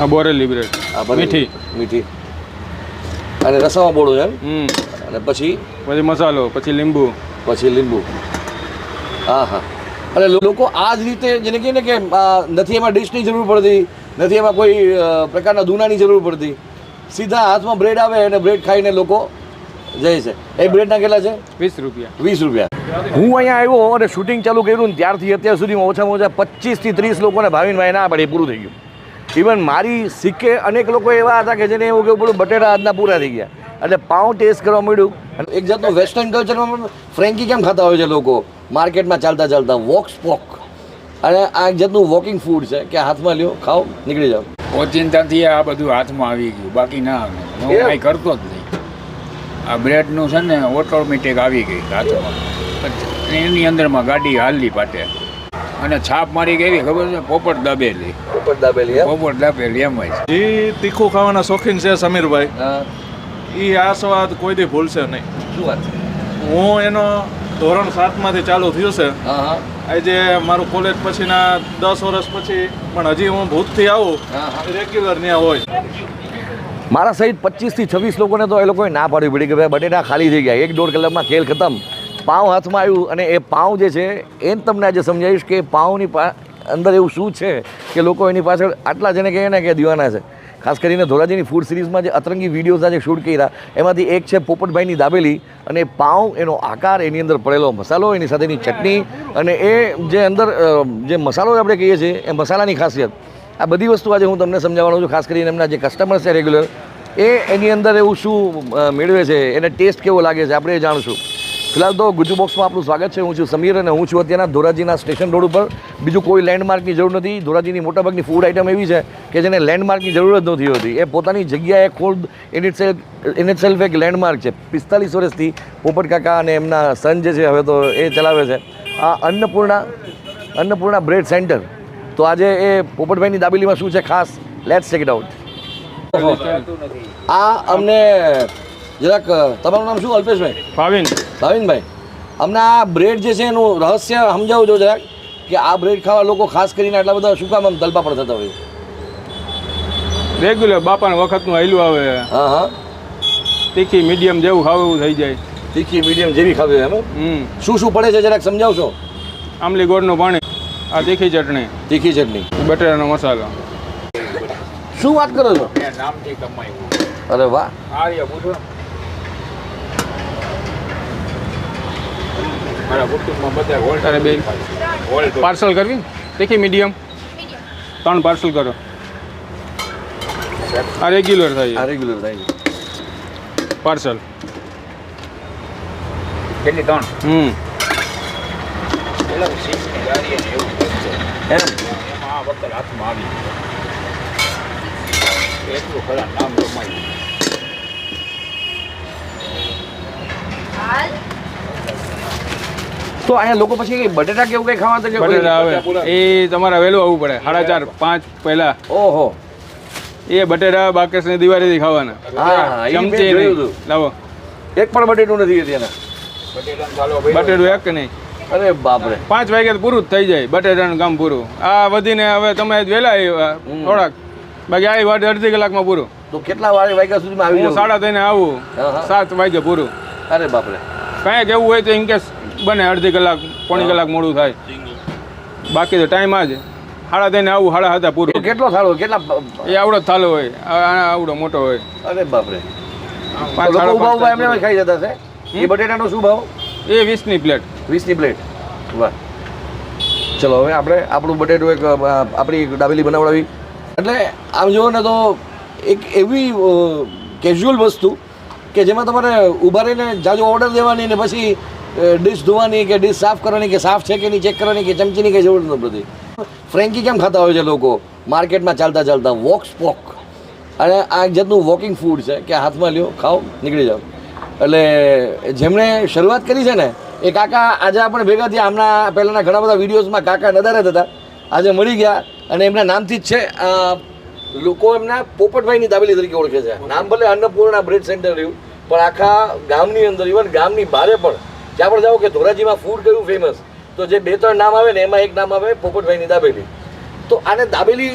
આ બોરેલી બ્રેડ. મીઠી. મીઠી. અને રસામાં બોળો છે એમ? હમ. અને પછી? પછી મસાલો પછી લીંબુ. પછી લીંબુ. હા હા અને લોકો આ જ રીતે જેને કહીએ ને કે નથી એમાં ડીશની જરૂર પડતી નથી એમાં કોઈ પ્રકારના દૂનાની જરૂર પડતી. સીધા હાથમાં બ્રેડ આવે અને બ્રેડ ખાઈને લોકો જાય છે. એ બ્રેડના કેટલા છે? વીસ રૂપિયા. વીસ રૂપિયા. હું અહીંયા આવ્યો અને શૂટિંગ ચાલુ કર્યું ત્યારથી અત્યાર સુધીમાં ઓછામાં ઓછા પચીસથી ત્રીસ લોકોને ભાવિનભાઈ ના પડે પૂરું થઈ ગયું. ઇવન મારી સિક્કે અનેક લોકો એવા હતા કે જેને એવું કેવું પડ્યું બટેટા આજના પૂરા થઈ ગયા. એટલે પાઉં ટેસ્ટ કરવા મળ્યું એક જાતનું વેસ્ટર્ન કલ્ચરમાં પણ ફ્રેન્કી કેમ ખાતા હોય છે લોકો? માર્કેટમાં ચાલતા ચાલતા વોક સ્પોક અને આ એક જાતનું વોકિંગ ફૂડ છે કે હાથમાં લ્યો ખાઓ નીકળી જાઓ. ઓચિંતાથી આ બધું હાથમાં આવી ગયું. બાકી ના આવે. હું? કાંઈ કરતો જ નહીં. આ બ્રેડનું છે ને ઓટોમેટિક આવી ગઈ હાથમાં. પછી એની અંદરમાં ગાડી હાલલી પાટે. અને છાપ મારી કેવી ખબર છે? પોપટ દાબેલી. પોપટ દાબેલી? પોપટ દાબેલી એમ હોય જે તીખું ખાવાના શોખીન છે સમીરભાઈ. હા. એ આ સ્વાદ કોઈ દી ભૂલશે નહીં. શું વાત છે? હું એનો ધોરણ સાતમાંથી ચાલુ થયું છે. હા હા. આજે મારું કોલેજ પછીના દસ વર્ષ પછી પણ હજી હું ભૂતથી આવું. રેગ્યુલર ત્યાં હોય. મારા સહિત પચીસથી છવ્વીસ લોકોને તો એ લોકોએ ના પાડવી પડી કે ભાઈ બટેટા ખાલી થઈ ગયા. એક દોઢ કલાકમાં ખેલ ખતમ. પાઉં હાથમાં આવ્યું અને એ પાઉં જે છે એ તમને આજે સમજાવીશ કે પાઉંની પા, અંદર એવું શું છે કે લોકો એની પાછળ આટલા જેને કહે ને કે દીવાના છે. ખાસ કરીને ધોરાજીની ફૂડ સિરીઝમાં જે અતરંગી વિડીયોઝ આજે શૂટ કર્યા, એમાંથી એક છે પોપટભાઈની દાબેલી અને પાઉં એનો આકાર એની અંદર પડેલો મસાલો, એની સાથેની ચટણી અને એ જે અંદર જે મસાલો આપણે કહીએ છીએ, એ મસાલાની ખાસિયત. આ બધી વસ્તુ આજે હું તમને સમજાવવાનો છું, ખાસ કરીને એમના જે કસ્ટમર છે રેગ્યુલર એ એની અંદર એવું શું મેળવે છે, એને ટેસ્ટ કેવો લાગે છે, આપણે એ જાણશું. ફિલહાલ તો ગુજુ બોક્સમાં આપનું સ્વાગત છે. હું છું સમીર અને હું છું અત્યારના ધોરાજીના સ્ટેશન રોડ ઉપર. બીજું કોઈ લેન્ડમાર્કની જરૂર નથી. ધોરાજીની મોટાભાગની ફૂડ આઇટમ એવી છે કે જેને લેન્ડમાર્કની જરૂર જ નથી હોતી. એ પોતાની જગ્યાએ ખુદ in itself in itself એક લેન્ડમાર્ક છે. પિસ્તાલીસ વર્ષથી પોપટ કાકા અને એમના સન જે છે હવે તો એ ચલાવે છે. આ અન્નપૂર્ણા અન્નપૂર્ણા બ્રેડ સેન્ટર તો આજે એ પોપટભાઈની દાબેલીમાં શું છે ખાસ? લેટ્સ ચેક ઇટ આઉટ આ અમને જરાક તમારું નામ શું અલ્પેશભાઈ? ભાવિન. ભાવિનભાઈ અમને આ બ્રેડ જે છે એનું રહસ્ય સમજાવજો જરાક કે આ બ્રેડ ખાવા લોકો ખાસ કરીને આટલા બધા શું કામ આમ તલપા પર થતા હોય? રેગ્યુલર બાપાના વખતનું આયલું આવે. હા હા. તીખી મીડિયમ જેવું ખાવું એવું થઈ જાય. તીખી મીડિયમ જેવી ખાવી એમ? હમ. શું શું પડે છે જરાક સમજાવશો? આમલી ગોળનું પાણી આ તીખી ચટણી. તીખી ચટણી. બટેરાનો મસાલો. શું વાત કરો છો? એ અરે વાહ. આર્ય પૂછો બેન? ગોલ્ડ પાર્સલ કરવી? દેખી મીડિયમ. ત્રણ પાર્સલ કરો. આ રેગ્યુલર આ થાય રેગ્યુલર થાય પાર્સલ. કેટલી? ત્રણ? હમ. આ હાથમાં આવી ગયું. એટલું ખરા નામ રમાયું. તો અહીંયા લોકો પછી કઈ બટેટા કેવું કઈ ખાવા તો બટેટા આવે. એ તમારે વહેલું આવવું પડે. સાડા ચાર પાંચ પહેલા. ઓહો. એ બટેટા બાકસની દિવાળીથી ખાવાના. હા ચમચી લાવો. એક પણ બટેટું નથી બટેટું એક કે નહીં. અરે બાપરે. પાંચ વાગે તો પૂરું જ થઈ જાય બટેટાનું કામ પૂરું. આ વધીને હવે તમે વહેલા આવ્યા થોડાક. બાકી આવી વાત અડધી કલાકમાં પૂરું. તો કેટલા વાગ્યા સુધીમાં આવી સાડા ત્રણે આવું. સાત વાગે પૂરું. અરે બાપરે. કાંઈક એવું હોય તો ઇન કેસ બને અડધી કલાક પોણી કલાક મોડું થાય. બાકી તો ટાઈમ આ જ હાડા ત્રણે આવું હાડા હતા તો પૂરું કેટલો થાળો કેટલા એ આવડો જ થાલો હોય આવડો મોટો હોય. અરે બાપરે. લોકો ઊભા ઊભા એમને ખાઈ જતા છે એ બટેટાનો શું ભાવ? એ વીસની પ્લેટ વીસની પ્લેટ વાહ. ચલો હવે આપણે આપણું બટેટું એક આપણી ડાબેલી બનાવડાવી. એટલે આમ જુઓ ને તો એક એવી કેઝ્યુઅલ વસ્તુ કે જેમાં તમારે ઊભા રહીને જાજો ઓર્ડર દેવાની ને પછી ડીશ ધોવાની કે ડીશ સાફ કરવાની કે સાફ છે કે નહીં ચેક કરવાની કે ચમચીની કંઈ જરૂર નથી પડતી ફ્રેન્કી કેમ ખાતા હોય છે લોકો? માર્કેટમાં ચાલતા ચાલતા વોક સ્પોક. અને આ એક જાતનું વોકિંગ ફૂડ છે કે હાથમાં લ્યો, ખાઓ, નીકળી જાઓ. એટલે જેમણે શરૂઆત કરી છે ને, એ કાકા આજે આપણે ભેગા થયા, હમણાં પહેલાંના ઘણા બધા વિડીયોઝમાં કાકા નદારત હતા. આજે મળી ગયા અને એમના નામથી જ છે લોકો એમના પોપટભાઈની દાબેલી તરીકે ઓળખે છે. નામ ભલે અન્નપૂર્ણા બ્રેડ સેન્ટર રહ્યું, પણ આખા ગામની અંદર ઇવન ગામની બહારે પણ જ્યાં પણ જાઓ કે ધોરાજીમાં ફૂડ કયું ફેમસ તો જે બે ત્રણ નામ આવે ને એમાં એક નામ આવે પોપટભાઈની દાબેલી. તો આને દાબેલી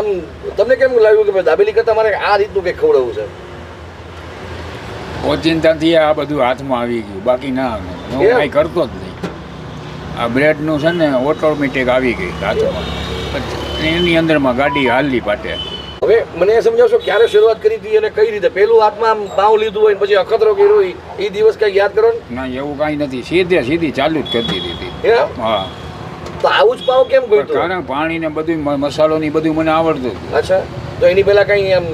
આમ તમને કેમ લાગ્યું કે ભાઈ દાબેલી કરતાં મારે આ રીતનું કંઈક ખવડાવવું છે? ઓચિંતાથી આ બધું હાથમાં આવી ગયું. બાકી ના આવે. હું? કાંઈ કરતો જ નહીં. આ બ્રેડનું છે ને ઓટોમેટિક આવી ગઈ હાથમાં. એની અંદરમાં ગાડી હાલની પાટે. હવે મને એ સમજાવશો ક્યારે શરૂઆત કરી હતી અને કઈ રીતે? પેલું હાથમાં પાઉં લીધું હોય પછી અખતરો કર્યો હોય એ દિવસ કઈ યાદ કરો ના. એવું કાંઈ નથી. સીધે સીધી ચાલુ જ કરતી હતી હા? તો આવું જ પાઉં કેમ ગોઈતું કારણ પાણી ને બધું મસાલો ને બધું મને આવડતું અચ્છા. તો એની પહેલા કઈ એમ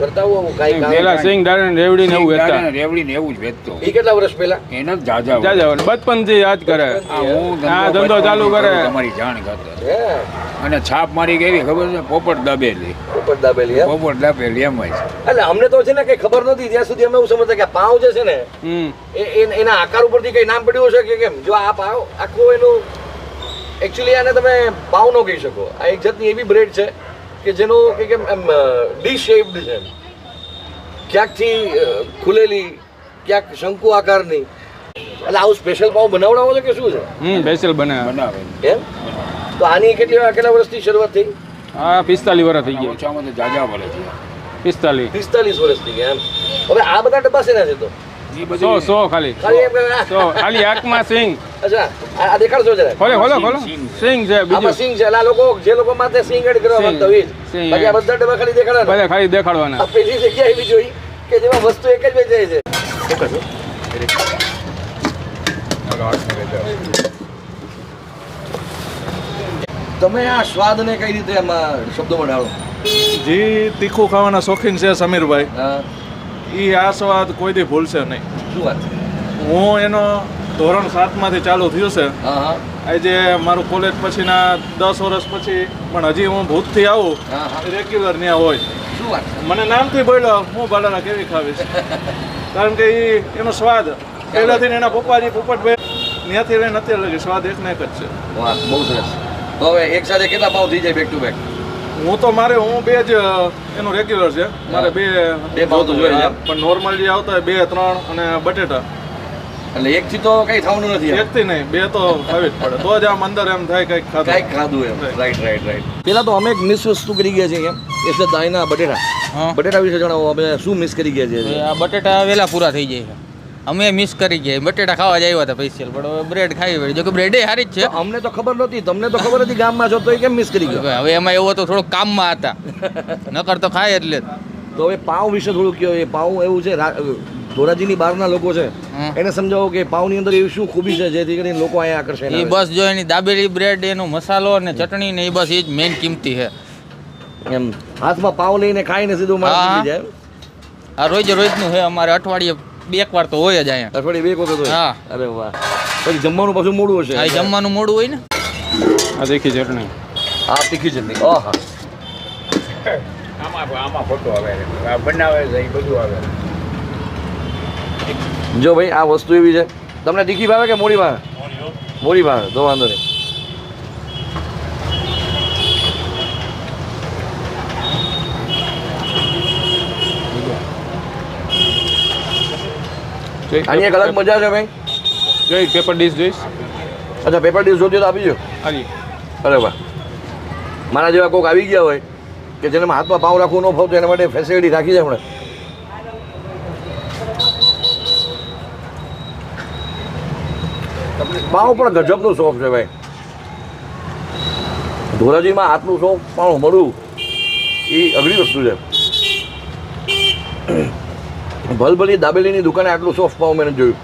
કરતા હોવ? કઈ કામ? પેલા સિંગ ને રેવડી ને એવું વેચતા. રેવડી ને એવું જ વેચતો. એ કેટલા વર્ષ પહેલા? એને જાજા જાજા બચપનથી યાદ કરે. હું આ ધંધો ચાલુ કરે. તમારી જાણ ખાતર. અને છાપ મારી કેવી ખબર છે? પોપટ દાબેલી. ઉપર દાબેલી એમ? પોપટ દાબેલી એમ એટલે અમને તો છે ને કઈ ખબર નથી ત્યાં સુધી અમે એવું સમજતા કે આ જે છે ને એના આકાર ઉપરથી કઈ નામ પડ્યું હશે કે કેમ? જો આ પાવ આખું એનું એકચ્યુઅલી આને તમે પાવ ન કહી શકો. આ એક જાતની એવી બ્રેડ છે કે જેનો કે કેમ એમ ડી શેપ્ડ છે. ક્યાંકથી ખુલેલી ક્યાંક શંકુ આકારની. એટલે આવું સ્પેશિયલ પાવ બનાવડાવો છો કે શું છે? હમ સ્પેશિયલ બનાવે. બનાવે એમ? તો આની કેટલી કેટલા વર્ષથી શરૂઆત થઈ? હા પિસ્તાલીસ વર્ષ થઈ ગયા. ઓછામાં ઓછા જાજા પડે છે. પિસ્તાલીસ. પિસ્તાલીસ વર્ષ થઈ ગયા એમ. હવે આ બધા ડબ્બા શેના છે તો? સો સો ખાલી. સો. ખાલી આંખમાં સિંગ. અચ્છા આ દેખાડજો જરા. ખોલો ખોલો ખોલો. સિંગ, છે બીજું. સિંગ છે. આ લોકો જે લોકો માથે સિંગ એડ કરવા માંગતા હોય બાકી આ બધા ડબ્બા ખાલી દેખાડવાના. બધા ખાલી દેખાડવાના. આ પેલી જગ્યા એવી જોઈ કે જેમાં વસ્તુ એક જ વેચાય છે. તમે આ સ્વાદને કઈ રીતે એમાં શબ્દોમાં ઢાળો જે તીખું ખાવાના શોખીન છે સમીરભાઈ એ આ સ્વાદ કોઈ દી ભૂલશે નહીં. શું વાત હું એનો ધોરણ સાતમાંથી ચાલુ થયું છે. હા હા. આજે મારું કોલેજ પછીના દસ વર્ષ પછી પણ હજી હું ભૂતથી આવું રેગ્યુલર ત્યાં હોય. શું વાત મને નામથી બોલ્યો હું બાલાના કેવી ખાવીશ? કારણ કે એ એનો સ્વાદ પહેલાંથી એના પપ્પાજી પોપટભાઈ ત્યાંથી લઈને અત્યારે લગી સ્વાદ એક ને એક જ છે. વાહ બહુ સરસ. તો હવે એક સાથે કેટલા ભાવ થઈ જાય બેક ટુ બેક હું તો મારે હું બે જ એનું રેગ્યુલર છે. મારે બે બે ભાવ તો જોઈએ પણ નોર્મલ જે આવતા હોય બે ત્રણ અને બટેટા. એટલે એક થી તો કઈ થવાનું નથી એક એકથી નહીં બે તો ખાવી જ પડે. તો જ આમ અંદર એમ થાય કંઈક ખાધું. કંઈક ખાધું એમ. રાઈટ રાઈટ રાઈટ પેલા તો અમે એક મિસ વસ્તુ કરી ગયા છીએ એમ. એ છે દાયના બટેટા. બટેટા વિશે જણાવો અમે શું મિસ કરી ગયા છીએ? આ બટેટા વેલા પૂરા થઈ જાય છે. અમે મિસ કરી ગયા. બટેટા ખાવા જ આવ્યા હતા સ્પેશિયલ પણ હવે બ્રેડ ખાવી પડી જો કે બ્રેડે સારી જ છે. અમને તો ખબર નહોતી તમને તો ખબર હતી ગામમાં છો તો એ કેમ મિસ કરી ગયો? હવે એમાં એવું તો થોડુંક કામમાં હતા. નકર તો ખાય એટલે તો હવે પાઉં વિશે થોડું કહો એ પાઉં એવું છે ધોરાજીની બહારના લોકો છે એને સમજાવો કે પાઉની અંદર એવી શું ખૂબી છે જેથી કરીને લોકો અહીંયા આકર્ષે એ બસ જો એની દાબેલી બ્રેડ એનો મસાલો અને ચટણી ને એ બસ એ જ મેઇન કિંમતી છે. એમ હાથમાં પાઉં લઈને ખાઈને સીધું મારી જાય આ રોજ રોજનું છે અમારે અઠવાડિયે બે એક વાર તો હોય જ અહીંયા. અઠવાડિયે બે વખત હોય. હા. અરે વાહ. પછી જમવાનું પાછું મોડું હશે. આ જમવાનું મોડું હોય ને. આ દેખી ચટણી. આ તીખી ચટણી. ઓહા. આમાં આમાં ફોટો આવે આ બનાવે છે એ બધું આવે જો ભાઈ આ વસ્તુ એવી છે. તમને તીખી ભાવે કે મોડી ભાવે? મોડી ભાવે તો વાંધો નહીં. આની એક અલગ મજા છે ભાઈ. જોઈ પેપર ડીશ જોઈશ. અચ્છા પેપર ડીશ જોતી તો આપી દો હાજી. અરે વાહ. મારા જેવા કોઈક આવી ગયા હોય કે જેને હાથમાં પાઉં રાખવું ન ફાવતું એના માટે ફેસિલિટી રાખી જાય હમણાં. પાઉં પણ ગજબનું શોખ છે ભાઈ. ધોરાજીમાં હાથનું શોખ પણ મળવું એ અઘરી વસ્તુ છે. ભલભલી દાબેલીની દુકાને આટલું સોફ પાઉં મેં જોયું.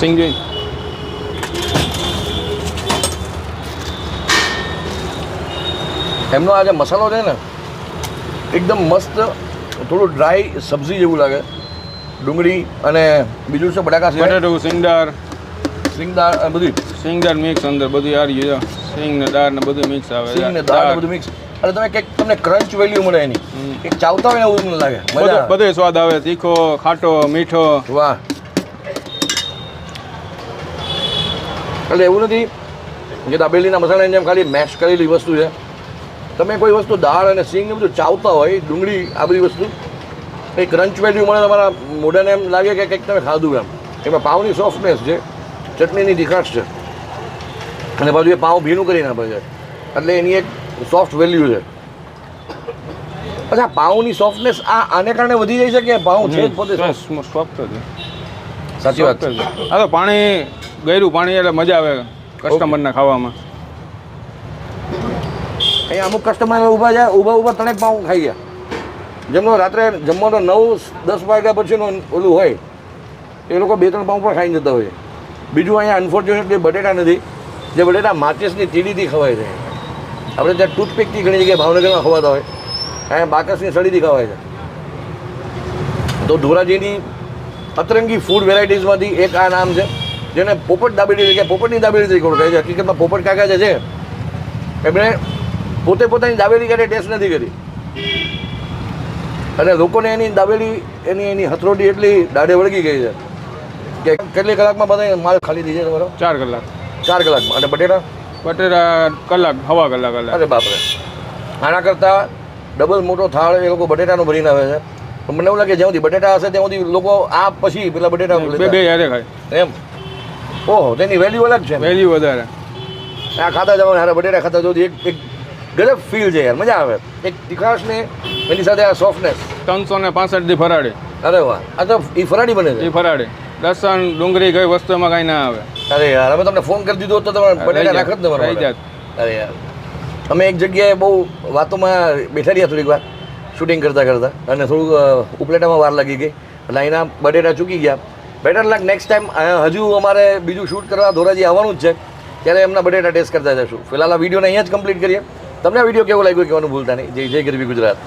સિંગ. એમનો આ જે મસાલો છે ને એકદમ મસ્ત થોડું ડ્રાય સબ્જી જેવું લાગે. ડુંગળી અને બીજું છે બટાકા બટાટું સિંગદાર. સિંગદાળ અને બધી સિંગદાર મિક્સ અંદર બધું યાર જો સિંગ ને દાળ ને બધું મિક્સ આવે. સિંગ ને દાળ. બધું મિક્સ અને તમે કંઈક તમને ક્રંચ વેલ્યુ મળે એની. એક ચાવતા હોય ને એવું મને લાગે. બધે સ્વાદ આવે. તીખો ખાટો મીઠો. વાહ. એટલે એવું નથી કે દાબેલીના મસાલાની જેમ ખાલી મેશ કરેલી વસ્તુ છે. તમે કોઈ વસ્તુ દાળ અને સિંગ ને બધું ચાવતા હોય ડુંગળી આ બધી વસ્તુ એ ક્રંચ વેલ્યુ મળે તમારા મોઢાને એમ લાગે કે કંઈક તમે ખાધું એમ. એમાં પાવની સોફ્ટનેસ છે. ચટણીની તીખાશ છે. અને પાછું એ પાઉં ભીનું કરીને આપે છે. એટલે એની એક સોફ્ટ વેલ્યુ છે. અચ્છા પાઉંની સોફ્ટનેસ આ આને કારણે વધી જાય છે કે પાઉં છે પોતે સોફ્ટ છે. સાચી વાત. છે આ તો પાણી ગયરું પાણી એટલે મજા આવે કસ્ટમરને ખાવામાં. અહીંયા અમુક કસ્ટમર ઊભા જાય ઊભા ઊભા ત્રણેક પાઉં ખાઈ ગયા. જેમનો રાત્રે જમવાનો નવ દસ વાગ્યા પછીનો ઓલું હોય એ લોકો બે ત્રણ પાઉં પણ ખાઈને જતા હોય. બીજું અહીંયા અનફોર્ચ્યુનેટલી બટેટા નથી. જે બટેટા માચિસની તીડીથી ખવાય છે. આપણે ત્યાં ટૂથપીકથી ઘણી જગ્યાએ ભાવનગરમાં ખવાતા હોય. અહીંયા બાકસની સળીથી ખવાય છે. તો ધોરાજીની અતરંગી ફૂડ વેરાયટીઝમાંથી એક આ નામ છે, જેને પોપટ દાબેલી તરીકે, પોપટની દાબેલી તરીકે ઓળખાય છે. હકીકતમાં પોપટ કાકા જે છે, એમણે પોતે પોતાની દાબેલી ક્યારે ટેસ્ટ નથી કરી. અને લોકોને એની દાબેલી એની એની હથરોડી એટલી દાઢે વળગી ગઈ છે કે કેટલી કલાકમાં બધા માલ ખાલી થઈ તમારો? ચાર કલાક. ચાર કલાકમાં અને બટેટા? બટેટા કલાક હવા કલાક કલાક અરે બાપરે. આના કરતાં ડબલ મોટો થાળ એ લોકો બટેટાનો ભરીને આવે છે. પણ મને એવું લાગે જ્યાં સુધી બટેટા હશે ત્યાં સુધી લોકો આ પછી પેલા બટેટા બે બે હારે ખાય. એમ. ઓહો તેની વેલ્યુ અલગ છે વેલ્યુ વધારે. આ ખાતા જવાનું હારે બટેટા ખાતા જવું એક એક ગજબ ફીલ છે યાર મજા આવે. એક તીખાશ ને એની સાથે આ સોફ્ટનેસ ત્રણસો ને પાસઠથી ફરાડે અરે વાહ. આ તો એ ફરાડી બને છે. એ ફરાડે લસણ ડુંગળી કઈ વસ્તુ એમાં કાંઈ ના આવે. અરે યાર અમે તમને ફોન કરી દીધો હોત તો તમે બટેટા રાખત ને મારા. અરે યાર અમે એક જગ્યાએ બહુ વાતોમાં બેઠા રહ્યા થોડીક વાર શૂટિંગ કરતાં કરતાં અને થોડુંક ઉપલેટામાં વાર લાગી ગઈ. એટલે અહીંના બટેટા ચૂકી ગયા. બેટર લાગ નેક્સ્ટ ટાઈમ હજુ અમારે બીજું શૂટ કરવા ધોરાજી આવવાનું જ છે. ત્યારે એમના બટેટા ટેસ્ટ કરતા જશું ફિલહાલ આ વિડીયોને અહીંયા જ કમ્પ્લીટ કરીએ. તમને આ વીડિયો કેવો લાગ્યો કહેવાનું ભૂલતા નહીં. જય જય ગરબી ગુજરાત.